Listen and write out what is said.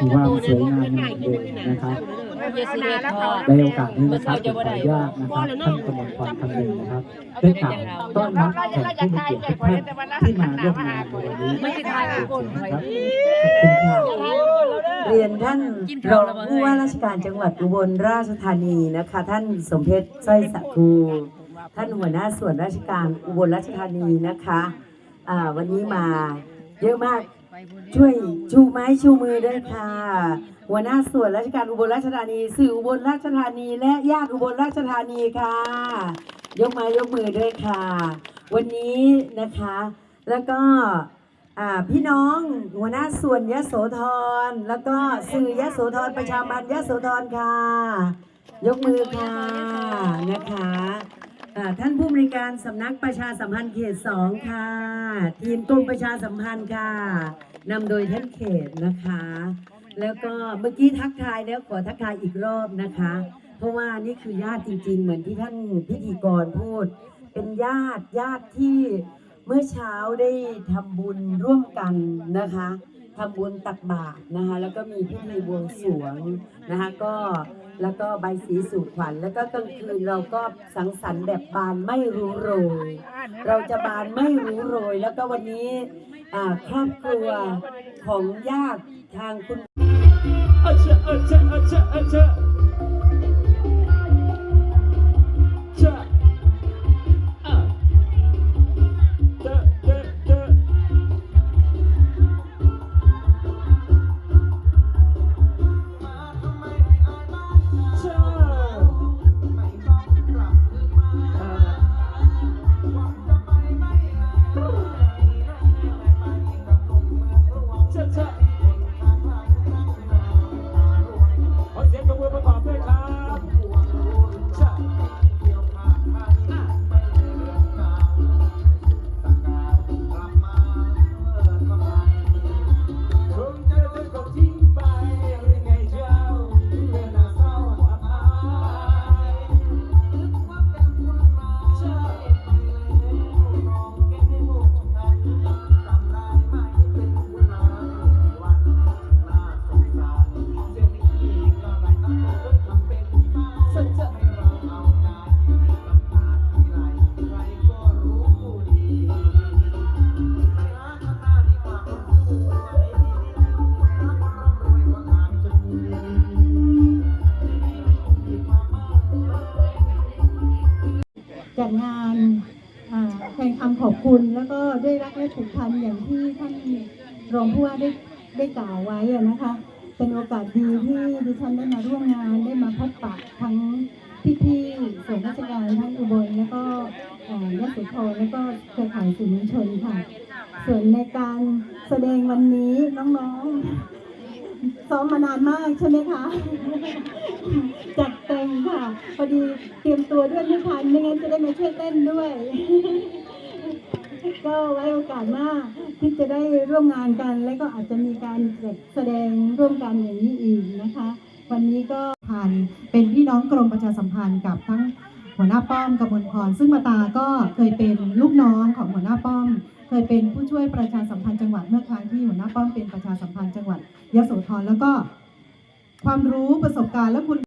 ถือว่าสวยงามมากเลยนะครับในโอกาสนี้นะครับผมขออนุญาตนะครับท่านกมลพรคำนึงนะครับได้กล่าวต้อนรับแขกผู้มีเกียรติทุกท่านที่มาร่วมงานในวันนี้ไม่ใช่ทายทุกคนนะครับขอบคุณค่ะเรียนท่านรองผู้ว่าราชการจังหวัดอุบลราชธานีนะคะ ท่านสมเพชรสร้อยสักคูท่านหัวหน้าส่วนราชการอุบลราชธานีนะคะอ่าวันนี้มาเยอะมาก ช่วยชูไม้ชูมือด้วยค่ะหัวหน้าส่วนราชการอุบลราชธานี สื่ออุบลราชธานี และญาติอุบลราชธานีค่ะ ยกไม้ยกมือด้วยค่ะ วันนี้นะคะ แล้วก็พี่น้องหัวหน้าส่วนยะโสธรแล้วก็สื่อยะโสธรประชาบันยะโสธรค่ะ ยกมือค่ะนะคะ ท่านผู้บริการสำนักประชาสัมพันธ์เขตสองค่ะ ทีมกรมประชาสัมพันธ์ค่ะนำโดยท่านเขตนะคะ แล้วก็เมื่อกี้ทักทายแล้วขอทักทายอีกรอบนะคะ เพราะว่านี่คือญาติจริง ๆ เหมือนที่ท่านพิธีกรพูด เป็นญาติญาติที่เมื่อเช้าได้ทำบุญร่วมกันนะคะทำบุญตักบาตรนะคะ แล้วก็มีพิธีบวงสรวงนะคะ ก็ แล้วก็ใบสีสู่ขวัญ แล้วก็กลางคืนเราก็สังสรรค์แบบบานไม่รู้โรย เราจะบานไม่รู้โรย แล้วก็วันนี้ครอบครัวของญาติทางคุณอาเชอาเชอาเชอาชะ แล้วก็ด้วยรักและผูกพันอย่างที่ท่านรองผู้ว่าได้ได้กล่าวไว้นะคะ เป็นโอกาสดีที่ดิฉันได้มาร่วมงานได้มาพบปะทั้งพี่ๆส่วนราชการทั้งอุบลแล้วก็เอ่อยโสธรแล้วก็เครือข่ายสื่อมวลชนค่ะ ส่วนในการแสดงวันนี้น้องๆซ้อมมานานมากใช่ไหมคะ จัดเต็มค่ะ พอดีเตรียมตัวด้วยไม่ทันไม่งั้นจะได้มาช่วยเต้นด้วย ก็ไว้โอกาสหน้าที่จะได้ร่วมงานกัน และก็อาจจะมีการแสดงร่วมกันอย่างนี้อีกนะคะ วันนี้ก็พันเป็นพี่น้องกรมประชาสัมพันธ์กับทั้งหัวหน้าป้อมกมลพรซึ่งมาตาก็เคยเป็นลูกน้องของหัวหน้าป้อม เคยเป็นผู้ช่วยประชาสัมพันธ์จังหวัดเมื่อครั้งที่หัวหน้าป้อมเป็นประชาสัมพันธ์จังหวัดยโสธรแล้วก็ความรู้ประสบการณ์และคุณ